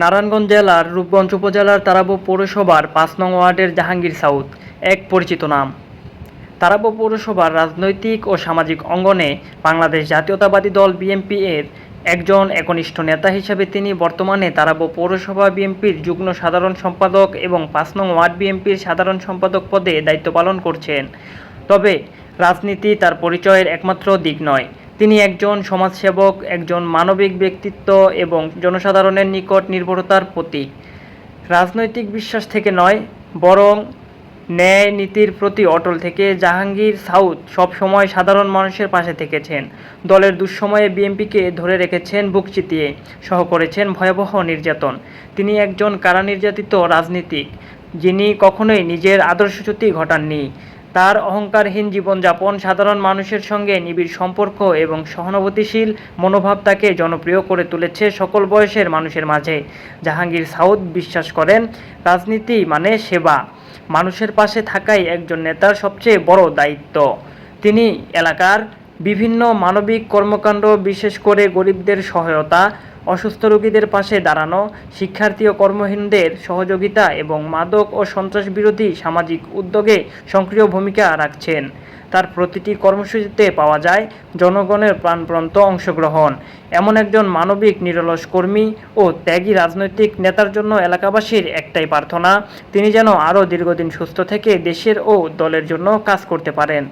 নারায়ণগঞ্জ জেলার রূপগঞ্জ উপজেলার তারাবো পৌরসভার পাঁচ নং ওয়ার্ডের জাহাঙ্গীর সাউদ, এক পরিচিত নাম। তারাবো পৌরসভার রাজনৈতিক ও সামাজিক অঙ্গনে বাংলাদেশ জাতীয়তাবাদী দল বিএনপি এর একজন একনিষ্ঠ নেতা হিসেবে তিনি বর্তমানে তারাবো পৌরসভা বিএনপির যুগ্ম সাধারণ সম্পাদক এবং পাঁচ নং ওয়ার্ড বিএনপির সাধারণ সম্পাদক পদে দায়িত্ব পালন করছেন। তবে রাজনীতি তার পরিচয়ের একমাত্র দিক নয়। তিনি একজন সমাজসেবক, একজন মানবিক ব্যক্তিত্ব এবং জনসাধারণের নিকট নির্ভরতার প্রতীক। রাজনৈতিক বিশ্বাস থেকে নয়, বরং ন্যায় নীতির প্রতি অটল থেকে জাহাঙ্গীর সাউদ সবসময় সাধারণ মানুষের পাশে থেকেছেন। দলের দুঃসময়ে বিএনপিকে ধরে রেখেছেন বুক চিতিয়ে, সহ করেছেন ভয়াবহ নির্যাতন। তিনি একজন কারা নির্যাতিত রাজনীতিক, যিনি কখনোই নিজের আদর্শচ্যুতি ঘটাননি। তার অহংকারহীন জীবনযাপন সাধারণ মানুষের সঙ্গে নিবিড় সম্পর্ক এবং সহানুভূতিশীল মনোভাব তাকে জনপ্রিয় করে তুলেছে সকল বয়সের মানুষের মাঝে। জাহাঙ্গীর সাউদ বিশ্বাস করেন, রাজনীতি মানে সেবা। মানুষের পাশে থাকাই একজন নেতার সবচেয়ে বড় দায়িত্ব। তিনি এলাকার বিভিন্ন মানবিক কর্মকাণ্ড, বিশেষ করে গরিবদের সহায়তা, অসুস্থ রোগীদের পাশে দাঁড়ানো, শিক্ষার্থী ও কর্মহীনদের সহযোগিতা এবং মাদক ও সন্ত্রাস বিরোধী সামাজিক উদ্যোগে সক্রিয় ভূমিকা রাখছেন। তার প্রতিটি কর্মসূচিতে পাওয়া যায় জনগণের প্রাণপ্রান্ত অংশগ্রহণ। এমন একজন মানবিক নিরলস কর্মী ও ত্যাগী রাজনৈতিক নেতার জন্য এলাকাবাসীর একটাই প্রার্থনা, তিনি যেন আরও দীর্ঘদিন সুস্থ থেকে দেশের ও দলের জন্য কাজ করতে পারেন।